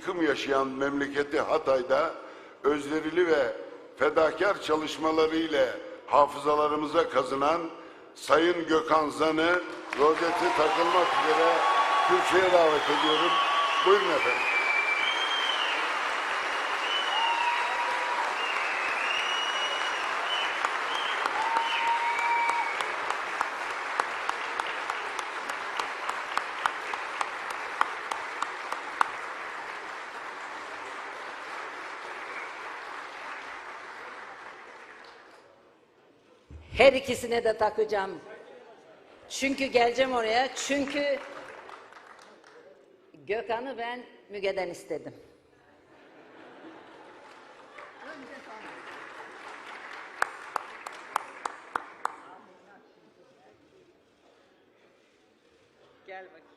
yıkım yaşayan memleketi Hatay'da özverili ve fedakar çalışmaları ile hafızalarımıza kazınan Sayın Gökhan Zan'ı rozeti takılmak üzere kürsüye davet ediyorum. Buyurun efendim. Her ikisine de takacağım. Çünkü geleceğim oraya. Çünkü Gökhan'ı ben Müge'den istedim. Gel bakayım.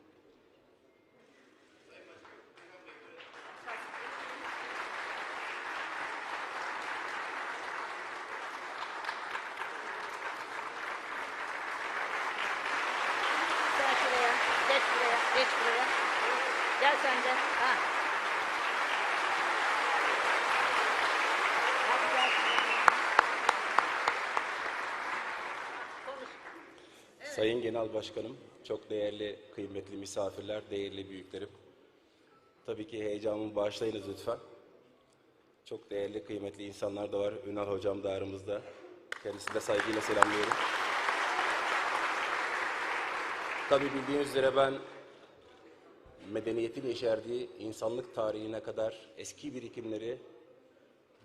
Sen şuraya, geç buraya, geç buraya. Gel sen de. Ha. Sayın Genel Başkanım, çok değerli, kıymetli misafirler, değerli büyüklerim. Tabii ki heyecanımı bağışlayınız lütfen. Çok değerli, kıymetli insanlar da var. Ünal Hocam da aramızda. Kendisini de saygıyla selamlıyorum. Tabii bildiğiniz üzere ben medeniyetin yeşerdiği insanlık tarihine kadar eski birikimleri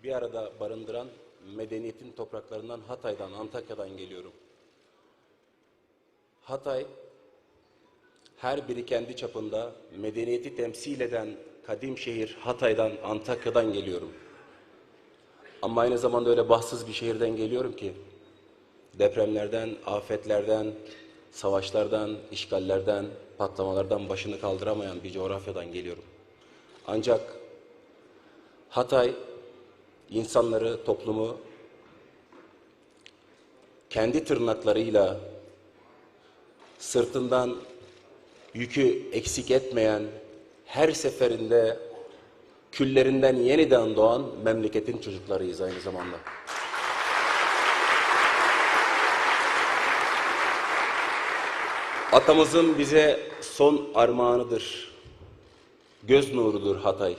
bir arada barındıran medeniyetin topraklarından Hatay'dan, Antakya'dan geliyorum. Hatay her biri kendi çapında medeniyeti temsil eden kadim şehir Hatay'dan, Antakya'dan geliyorum. Ama aynı zamanda öyle bahtsız bir şehirden geliyorum ki depremlerden, afetlerden, savaşlardan, işgallerden, patlamalardan başını kaldıramayan bir coğrafyadan geliyorum. Ancak Hatay insanları, toplumu kendi tırnaklarıyla sırtından yükü eksik etmeyen, her seferinde küllerinden yeniden doğan memleketin çocuklarıyız aynı zamanda. Atamızın bize son armağanıdır. Göz nurudur Hatay.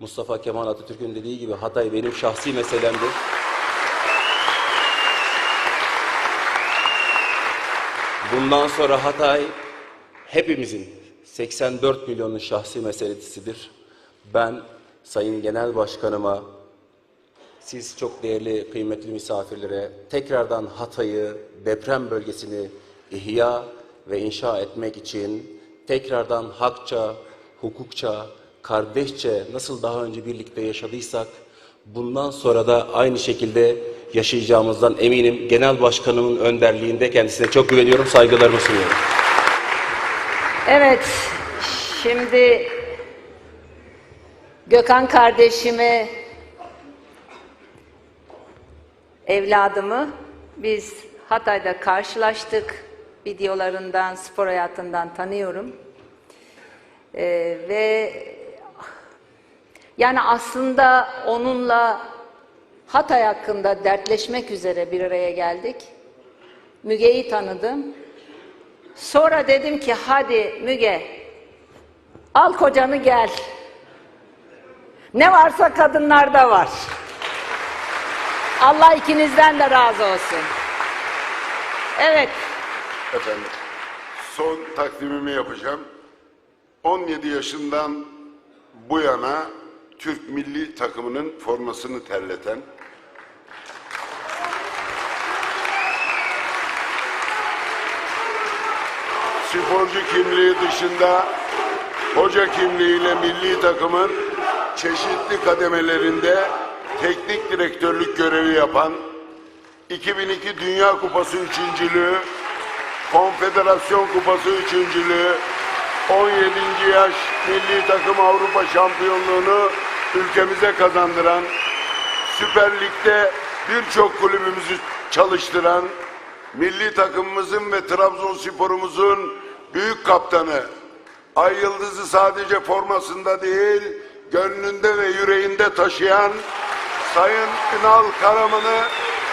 Mustafa Kemal Atatürk'ün dediği gibi Hatay benim şahsi meselemdir. Bundan sonra Hatay hepimizin 84 milyonun şahsi meselesidir. Ben Sayın Genel Başkanıma, siz çok değerli, kıymetli misafirlere tekrardan Hatay'ı, deprem bölgesini ihya ve inşa etmek için tekrardan hakça, hukukça, kardeşçe nasıl daha önce birlikte yaşadıysak bundan sonra da aynı şekilde yaşayacağımızdan eminim. Genel Başkanımın önderliğinde kendisine çok güveniyorum, saygılarımı sunuyorum. Evet, şimdi Gökhan kardeşimi, evladımı biz Hatay'da karşılaştık. Videolarından, spor hayatından tanıyorum. Ee, ve yani aslında onunla Hatay hakkında dertleşmek üzere bir araya geldik. Müge'yi tanıdım. Sonra dedim ki hadi Müge al kocanı gel. Ne varsa kadınlarda var. Allah ikinizden de razı olsun. Evet. Efendim, son takdimimi yapacağım. 17 yaşından bu yana Türk milli takımının formasını terleten, sporcu kimliği dışında hoca kimliğiyle milli takımın çeşitli kademelerinde teknik direktörlük görevi yapan 2002 Dünya Kupası üçüncülüğü, Konfederasyon Kupası üçüncülüğü, 17. yaş milli takım Avrupa şampiyonluğunu ülkemize kazandıran, Süper Lig'de birçok kulübümüzü çalıştıran, milli takımımızın ve Trabzonspor'umuzun büyük kaptanı, Ay Yıldız'ı sadece formasında değil, gönlünde ve yüreğinde taşıyan Sayın Ünal Karaman'ı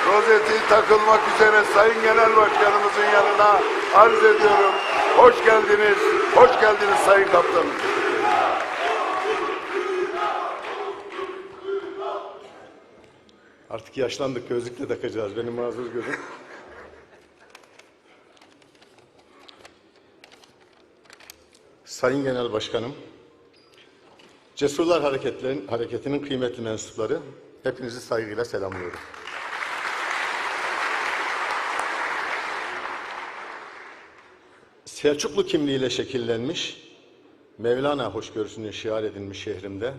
rozeti takılmak üzere Sayın Genel Başkanımızın yanına arz ediyorum. Hoş geldiniz, hoş geldiniz Sayın Kaptanım. Artık yaşlandık gözlük de takacağız. Benim mazur görün. Sayın Genel Başkanım, Cesurlar Hareketlerin, Hareketi'nin kıymetli mensupları, hepinizi saygıyla selamlıyorum. Selçuklu kimliğiyle şekillenmiş, Mevlana hoşgörüsünü şiar edilmiş şehrimde,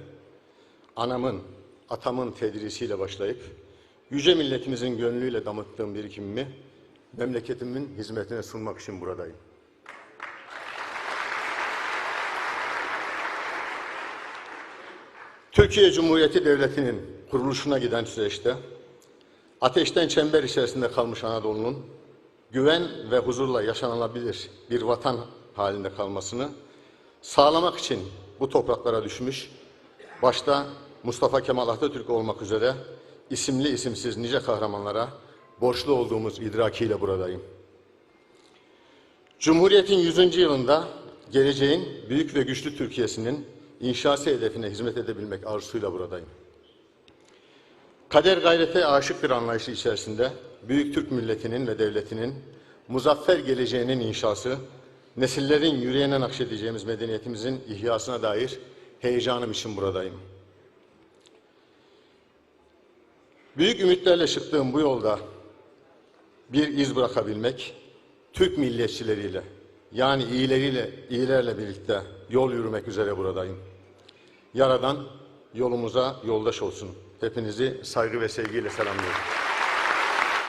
anamın, atamın tedrisiyle başlayıp, yüce milletimizin gönlüyle damıttığım birikimimi, memleketimin hizmetine sunmak için buradayım. Türkiye Cumhuriyeti Devleti'nin kuruluşuna giden süreçte, ateşten çember içerisinde kalmış Anadolu'nun, güven ve huzurla yaşanılabilir bir vatan halinde kalmasını sağlamak için bu topraklara düşmüş, başta Mustafa Kemal Atatürk olmak üzere isimli isimsiz nice kahramanlara borçlu olduğumuz idrakiyle buradayım. Cumhuriyetin 100. yılında geleceğin büyük ve güçlü Türkiye'sinin inşası hedefine hizmet edebilmek arzusuyla buradayım. Kader gayrete aşık bir anlayışı içerisinde büyük Türk milletinin ve devletinin muzaffer geleceğinin inşası, nesillerin yüreğine nakşedeceğimiz medeniyetimizin ihyasına dair heyecanım için buradayım. Büyük ümitlerle çıktığım bu yolda bir iz bırakabilmek, Türk milliyetçileriyle yani iyileriyle, iyilerle birlikte yol yürümek üzere buradayım. Yaradan yolumuza yoldaş olsun. Hepinizi saygı ve sevgiyle selamlıyorum.